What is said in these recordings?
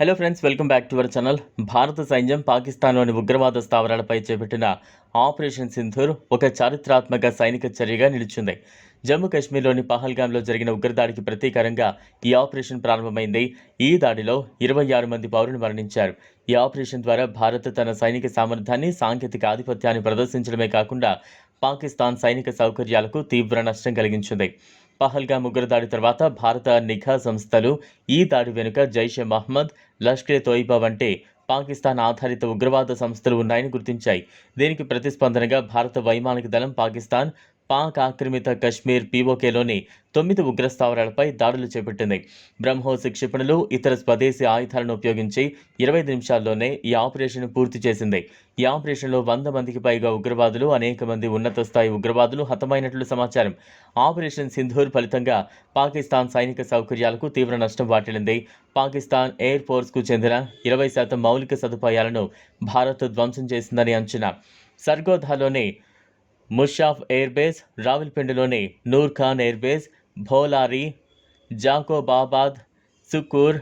Hello friends welcome back to our channel భారత సైన్యం పాకిస్తాన్లోని ఉగ్రవాద స్థావరాలపై చేపట్టిన ఆపరేషన్ సింధూర్ ఒక చారిత్రాత్మక సైనిక చర్యగా నిలిచింది. జమ్మూ కాశ్మీర్లోని పహల్గామ్లో జరిగిన ఉగ్రదాడికి ప్రతీకారంగా ఈ ఆపరేషన్ ప్రారంభమైంది. ఈ దాడిలో ఇరవై ఆరు మంది పౌరులు మరణించారు. ఈ ఆపరేషన్ ద్వారా భారత్ తన సైనిక సామర్థ్యాన్ని సాంకేతిక ఆధిపత్యాన్ని ప్రదర్శించడమే కాకుండా పాకిస్తాన్ సైనిక సౌకర్యాలకు తీవ్ర నష్టం కలిగించింది. పహల్గామ్ ఉగ్రదాడి తర్వాత భారత నిఘా సంస్థలు ఈ దాడి వెనుక జైషే మహ్మద్ లష్కరే తోయిబా వంటి పాకిస్తాన్ ఆధారిత ఉగ్రవాద సంస్థలు ఉన్నాయని గుర్తించాయి. దీనికి ప్రతిస్పందనగా భారత వైమానిక దళం పాకిస్తాన్ పాక్ ఆక్రమిత కశ్మీర్ పీఓకేలోని తొమ్మిది ఉగ్రస్థావరాలపై దాడులు చేపట్టింది. బ్రహ్మోస్ క్షిపణులు ఇతర స్వదేశీ ఆయుధాలను ఉపయోగించి ఇరవై నిమిషాల్లోనే ఈ ఆపరేషన్ పూర్తి చేసింది. ఈ ఆపరేషన్లో వంద మందికి పైగా ఉగ్రవాదులు అనేక మంది ఉన్నత స్థాయి ఉగ్రవాదులు హతమైనట్లు సమాచారం. ఆపరేషన్ సింధూర్ ఫలితంగా పాకిస్తాన్ సైనిక సౌకర్యాలకు తీవ్ర నష్టం వాటిల్లింది. పాకిస్తాన్ ఎయిర్ ఫోర్స్కు చెందిన ఇరవై శాతం మౌలిక సదుపాయాలను భారత్ ధ్వంసం చేసిందని అంచనా. సర్గోధాలోని ముషాఫ్ ఎయిర్బేస్ రావిల్పిండిలోని నూర్ఖాన్ ఎయిర్బేస్ భోలారి జాకోబాబాద్ సుకూర్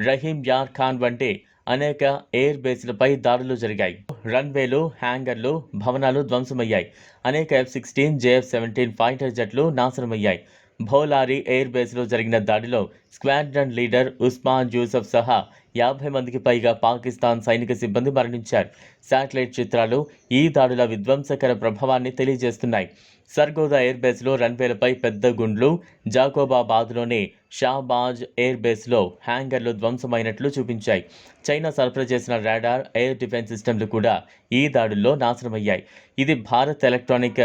రహీం యార్ ఖాన్ వంటి అనేక ఎయిర్ బేస్లపై దాడులు జరిగాయి. రన్వేలు హ్యాంగర్లు భవనాలు ధ్వంసమయ్యాయి. అనేక F sixteen JF seventeen fighter జట్లు నాశనమయ్యాయి. భోలారి ఎయిర్ బేస్లో జరిగిన దాడిలో స్క్వాడ్రన్ లీడర్ ఉస్మాన్ యూసఫ్ సహా యాభై మందికి పైగా పాకిస్తాన్ సైనిక సిబ్బంది మరణించారు. శాటిలైట్ చిత్రాలు ఈ దాడుల విధ్వంసకర ప్రభావాన్ని తెలియజేస్తున్నాయి. సర్గోదా ఎయిర్ బేస్లో రన్వేలపై పెద్ద గుండ్లు జాకోబాబాద్లోని షాబాజ్ ఎయిర్ బేస్లో హ్యాంగర్లు ధ్వంసమైనట్లు చూపించాయి. చైనా సరఫరా చేసిన రాడార్ ఎయిర్ డిఫెన్స్ సిస్టమ్లు కూడా ఈ దాడుల్లో నాశనమయ్యాయి. ఇది భారత్ ఎలక్ట్రానిక్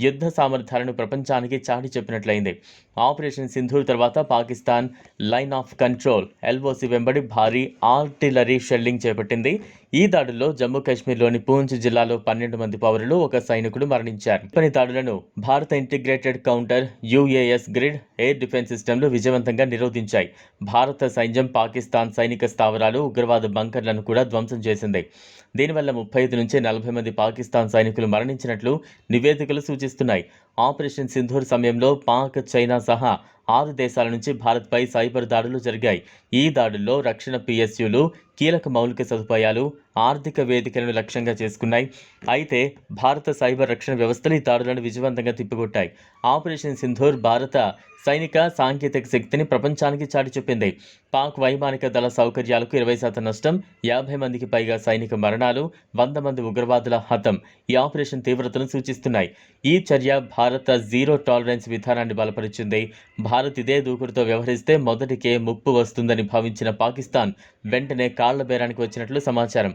యుద్ధ సామర్థ్యాలను ప్రపంచానికి చాటి చెప్పినట్లయింది. ఆపరేషన్ సింధూర్ తర్వాత Pakistan line of control LOC వెంబడి భారీ ఆర్టిలరీ షెల్లింగ్ చేపట్టింది. ఈ దాడుల్లో జమ్మూ కాశ్మీర్లోని పూంచ్ జిల్లాలో పన్నెండు మంది పౌరులు ఒక సైనికుడు మరణించారు. పని దాడులను భారత integrated counter UAS grid air defence సిస్టమ్లు విజయవంతంగా నిరోధించాయి. భారత సైన్యం పాకిస్తాన్ సైనిక స్థావరాలు ఉగ్రవాద బంకర్లను కూడా ధ్వంసం చేసింది. దీనివల్ల ముప్పై ఐదు నుంచి నలభై మంది పాకిస్తాన్ సైనికులు మరణించినట్లు నివేదికలు సూచిస్తున్నాయి. ఆపరేషన్ సింధూర్ సమయంలో పాక్ చైనా సహా ఆరు దేశాల నుంచి భారత్పై సైబర్ దాడులు జరిగాయి. ఈ దాడుల్లో రక్షణ పిఎస్యులు కీలక మౌలిక సదుపాయాలు ఆర్థిక వేదికలను లక్ష్యంగా చేసుకున్నాయి. అయితే భారత సైబర్ రక్షణ వ్యవస్థలు ఈ దాడులను విజయవంతంగా తిప్పికొట్టాయి. ఆపరేషన్ సింధూర్ భారత సైనిక సాంకేతిక శక్తిని ప్రపంచానికి చాటి చెప్పింది. పాక్ వైమానిక దళ సౌకర్యాలకు ఇరవై శాతం నష్టం యాభై మందికి పైగా సైనిక మరణాలు వంద మంది ఉగ్రవాదుల హతం ఈ ఆపరేషన్ తీవ్రతను సూచిస్తున్నాయి. ఈ చర్య భారత జీరో టాలరెన్స్ విధానాన్ని బలపరిచింది. భారత్ ఇదే దూకుడుతో వ్యవహరిస్తే మొదటికే ముప్పు వస్తుందని భావించిన పాకిస్తాన్ వెంటనే కాళ్ళ బేరానికి వచ్చినట్లు సమాచారం.